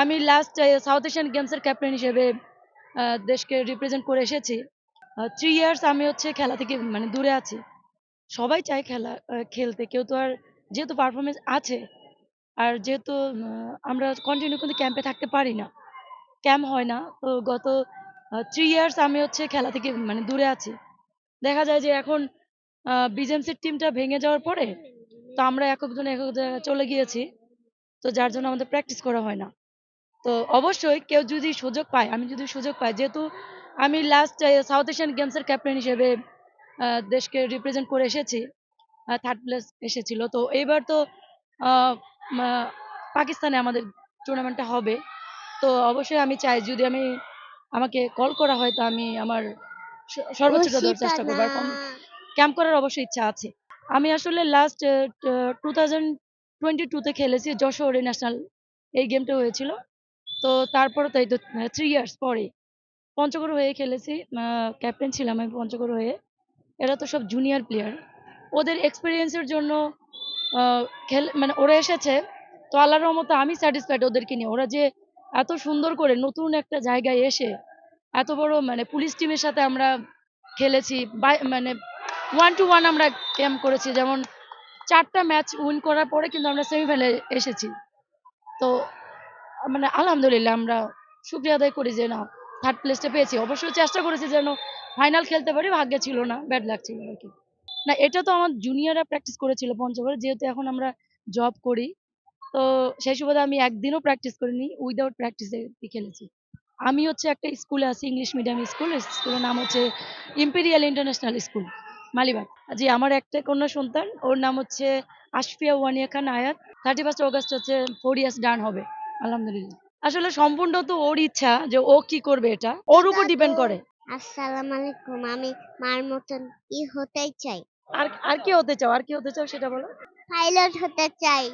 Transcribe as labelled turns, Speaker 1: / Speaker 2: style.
Speaker 1: আমি last South Asian গেমসের captain হিসেবে দেশকে রিপ্রেজেন্ট করে এসেছি। থ্রি ইয়ার্স আমি হচ্ছে খেলা থেকে মানে দূরে আছি। সবাই চায় খেলা খেলতে। কেউ তো আর, যেহেতু পারফরমেন্স আছে, আর যেহেতু আমরা কন্টিনিউ কিন্তু ক্যাম্পে থাকতে পারি না। ক্যাম্প হয় না। তো গত থ্রি ইয়ার্স আমি হচ্ছে খেলা থেকে মানে দূরে আছি। দেখা যায় যে এখন বিজেএমসির টিমটা ভেঙে যাওয়ার পরে, তো আমরা এক একজন এক এক জায়গায় চলে গিয়েছি। তো যার জন্য আমাদের প্র্যাকটিস করা হয় না। তো অবশ্যই কেউ যদি সুযোগ পায় আমি যদি সুযোগ পাই যেহেতু আমি লাস্ট সাউথ এশিয়ান গেমসের ক্যাপ্টেন হিসেবে দেশকে রিপ্রেজেন্ট করে এসেছি থার্ড প্লেস এসেছিল। তো এইবার তো পাকিস্তানে আমাদের টুর্নামেন্টটা হবে। তো অবশ্যই আমি চাই যদি আমি আমাকে কল করা হয় তো আমি আমার স- সর্বোচ্চটা দেওয়ার চেষ্টা করব। আর ক্যাম্প করার অবশ্যই ইচ্ছা আছে। আমি আসলে লাস্ট টু থাউজেন্ড টোয়েন্টি টুতে খেলেছি যশোরে ন্যাশনাল এই গেমটা হয়েছিল। তো তারপরে তাই তো থ্রি ইয়ার্স পরে। পঞ্চগড় হয়ে খেলেছি ক্যাপ্টেন ছিলাম আমি পঞ্চগড় হয়ে। এরা তো সব জুনিয়র প্লেয়ার ওদের এক্সপিরিয়েন্সের জন্য খেল মানে ওরা এসেছে, তো আল্লাহর রহমতে আমি স্যাটিসফাইড ওদেরকে নিয়ে। ওরা যে এত সুন্দর করে নতুন একটা জায়গায় এসে, এত বড় মানে পুলিশ টিমের সাথে আমরা খেলেছি মানে ওয়ান টু ওয়ান আমরা ক্যাম্প করেছি। যেমন চারটা ম্যাচ উইন করার পরে কিন্তু আমরা সেমিফাইনালে এসেছি। তো মানে আলহামদুলিল্লাহ আমরা শুক্রিয়া আদায় করি যে না থার্ড প্লেসটা পেয়েছি। অবশ্যই চেষ্টা করেছি যেন ফাইনাল খেলতে পারি, ভাগ্যে ছিল না ব্যাড লাগ ছিল আর কি। না, এটা তো আমার জুনিয়ররা প্র্যাকটিস করেছিল পঞ্চগড়ে যেহেতু এখন আমরা জব করি, তো সেই সুবাদে আমি একদিনও প্র্যাকটিস করিনি উইদাউট প্র্যাকটিসে খেলেছি। আমি হচ্ছে একটা স্কুলে আছি ইংলিশ মিডিয়াম স্কুল স্কুলের নাম হচ্ছে ইম্পেরিয়াল ইন্টারন্যাশনাল স্কুল মালিবাগ। জি, আমার একটা কন্যা সন্তান, ওর নাম হচ্ছে Ashfia Wania Khan Ayat. Thirty first August হচ্ছে ফোর ইয়ার্স ডান হবে। আলহামদুলিল্লাহ। আসলে সম্পূর্ণ তো ওর ইচ্ছা যে ও কি করবে এটা। ওর উপর ডিপেন্ড করে।
Speaker 2: আসসালামু আলাইকুম আমি মার মতন কি হতে চাই।
Speaker 1: আর আর কি হতে চাও? আর কি হতে চাও সেটা বলো।
Speaker 2: পাইলট হতে চাই।